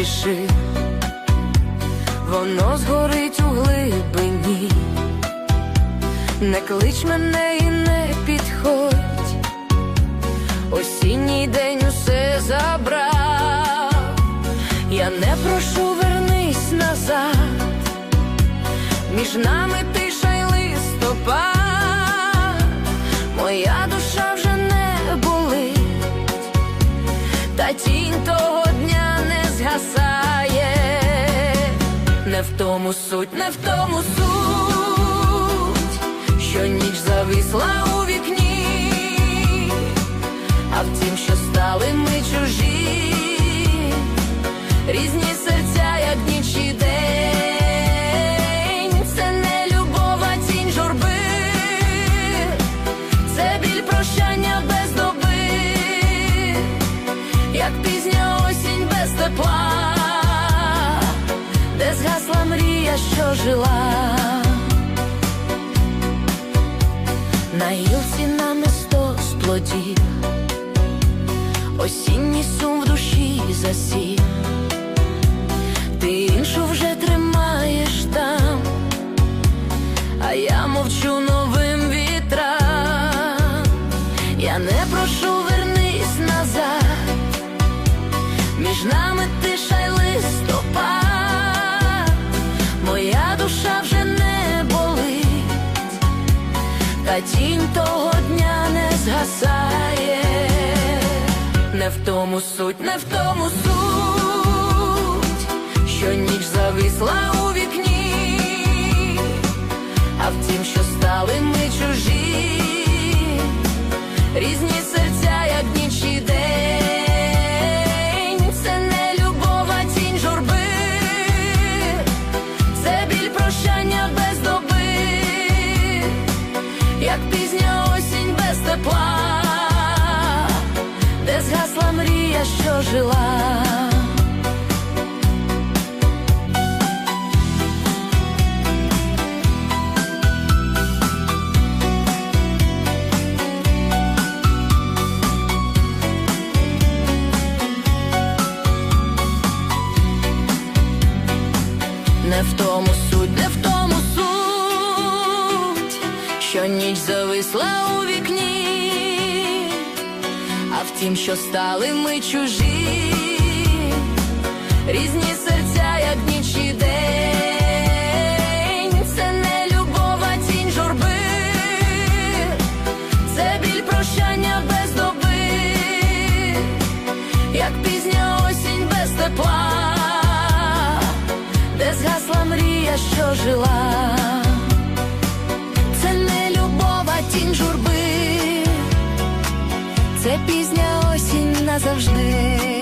спіши, воно згорить у глибині, не клич мене і не підходь, осінній день усе забрав, я не прошу, вернись назад, між нами тиша й листопад, не в тому суть, не в тому суть, що ніч зависла у вікні, а в тім, що стали ми чужі, різні мрія, що жила, на гілці намисто з плодів, осінній сум в душі засів, ти іншу вже тримаєш там, а я мовчу новим вітрам, я не прошу вернись назад. Між нами та тінь того дня не згасає, не в тому суть, не в тому суть, що ніч зависла у вікні, а в тім, що стали ми чужі, різні серця, як ніч і день, це не любов, а тінь журби, це біль прощання без як пізня осінь без тепла, де згасла мрія, що жила. Не в тому суть, не в що ніч зависла у вікні, а в тім, що стали ми чужі, різні серця, як ніч і день, це не любов, а тінь журби, це біль прощання без доби, як пізня осінь без тепла. Де згасла мрія, що жила, тінь журби, це пізня осінь назавжди.